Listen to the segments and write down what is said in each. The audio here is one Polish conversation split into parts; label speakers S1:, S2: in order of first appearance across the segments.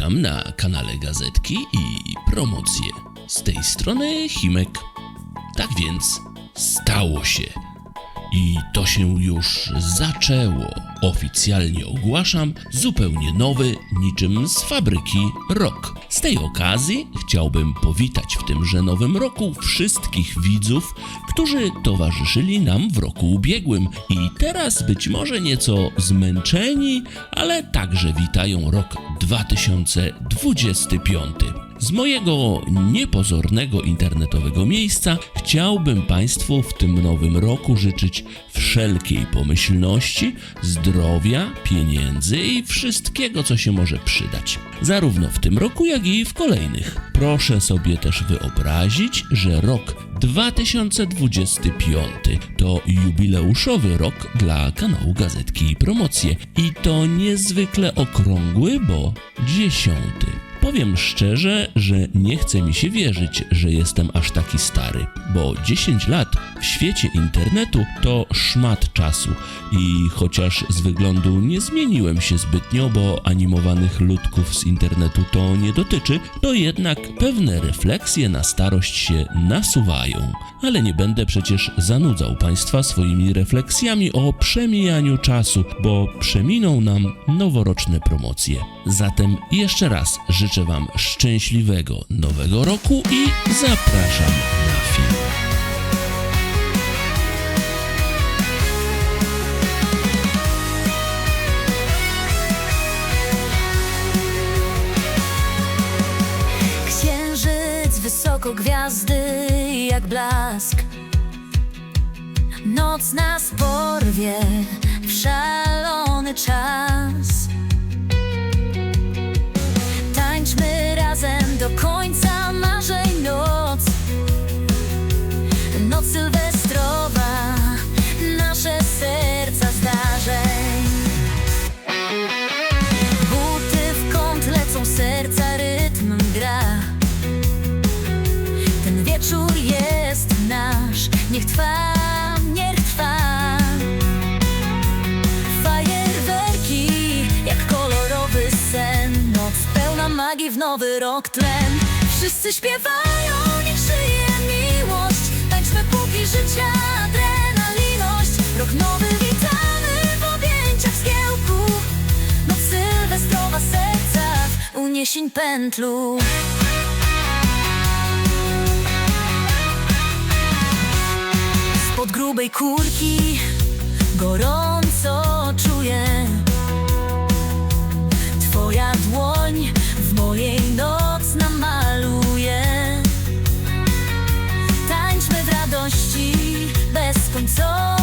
S1: Witam na kanale Gazetki i promocje. Z tej strony Himek. Tak więc stało się. I to się już zaczęło. Oficjalnie ogłaszam zupełnie nowy, niczym z fabryki rok. Z tej okazji chciałbym powitać w tymże nowym roku wszystkich widzów, którzy towarzyszyli nam w roku ubiegłym i teraz być może nieco zmęczeni, ale także witają rok 2025. Z mojego niepozornego internetowego miejsca chciałbym Państwu w tym nowym roku życzyć wszelkiej pomyślności, zdrowia, pieniędzy i wszystkiego, co się może przydać. Zarówno w tym roku, jak i w kolejnych. Proszę sobie też wyobrazić, że rok 2025 to jubileuszowy rok dla kanału Gazetki i Promocje. I to niezwykle okrągły, bo dziesiąty. Powiem szczerze, że nie chce mi się wierzyć, że jestem aż taki stary, bo 10 lat w świecie internetu to szmat czasu i chociaż z wyglądu nie zmieniłem się zbytnio, bo animowanych ludków z internetu to nie dotyczy, to jednak pewne refleksje na starość się nasuwają. Ale nie będę przecież zanudzał Państwa swoimi refleksjami o przemijaniu czasu, bo przeminą nam noworoczne promocje. Zatem jeszcze raz życzę Wam szczęśliwego nowego roku i zapraszam na film.
S2: Blask. Noc nas porwie w szalony czas. Tańczmy razem do końca marzeń noc. Noc sylwestrowa, nowy rok tlen. Wszyscy śpiewają, niech żyje miłość. Tańczmy póki życia adrenaliność. Rok nowy witamy w objęciach zgiełku Noc sylwestrowa serca w uniesień pętlu. Spod grubej kurki gorąco czuję Twoja dłoń Tańczmy w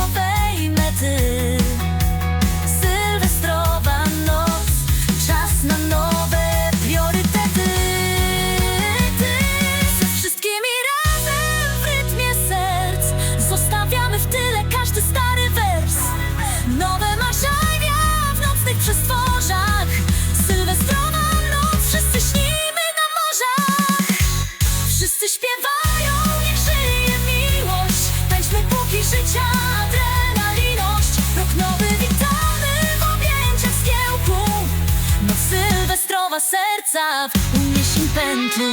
S2: sylwestrowa serca w uniesień pętlu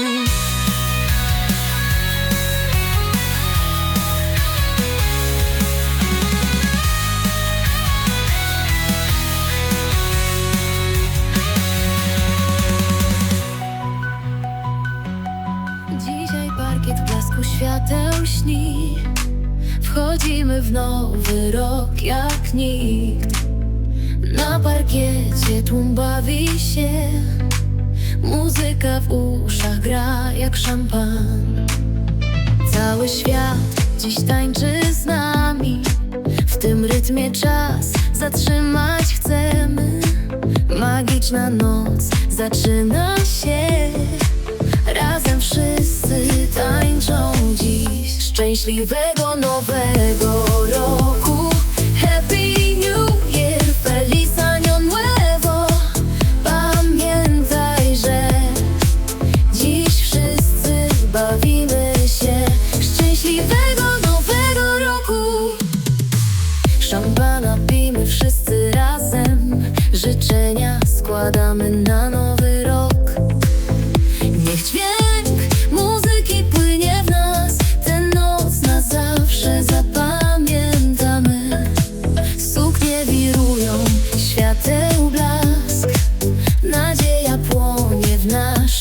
S3: Dzisiaj parkiet blasku świateł śni. Wchodzimy w nowy rok jak nikt. Na parkiecie tłum bawi się Muzyka w uszach gra jak szampan. Cały świat dziś tańczy z nami. W tym rytmie czas zatrzymać chcemy. Magiczna noc zaczyna się. Razem wszyscy tańczą dziś. Szczęśliwego nowego roku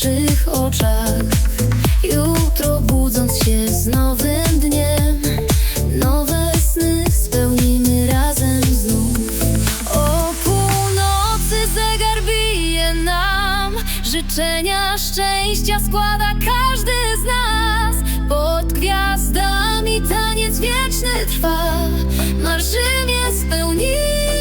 S3: naszych oczach. Jutro budząc się z nowym dniem Nowe sny spełnimy razem znów. O północy zegar bije nam Życzenia szczęścia składa
S2: każdy z nas. Pod gwiazdami taniec wieczny trwa Marzymy spełnimy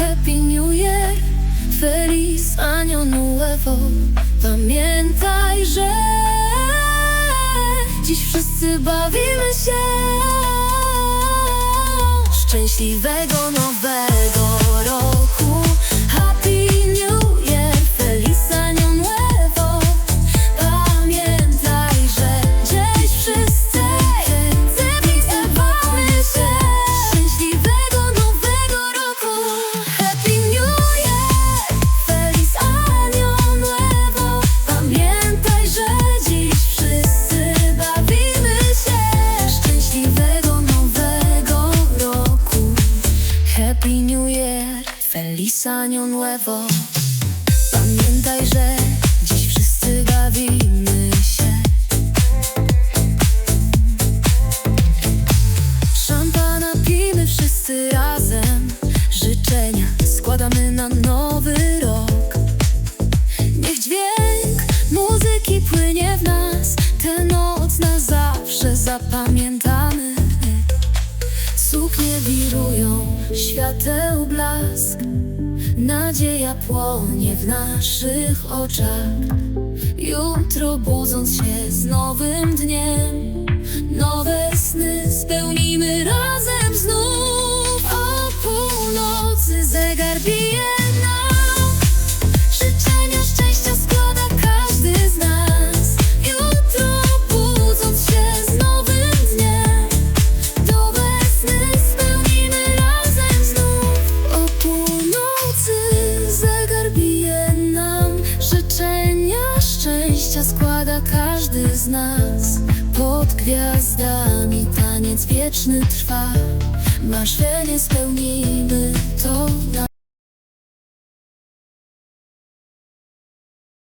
S2: Happy New Year Feliz Año Nuevo. Pamiętaj, że Dziś wszyscy bawimy się. Szczęśliwego nowego Nuevo Pamiętaj, że dziś wszyscy bawimy się. Szampana pijmy wszyscy razem. Życzenia składamy na nowy rok. Niech dźwięk muzyki płynie w nas. Tę noc na zawsze zapamiętamy. Suknie wirują, świateł blask Nadzieja płonie w naszych oczach. Jutro budząc się z nowym dniem Nowe sny spełnimy razem znów. O północy zegar bije każdy z nas. Pod gwiazdami taniec wieczny trwa. Marzenie spełnimy to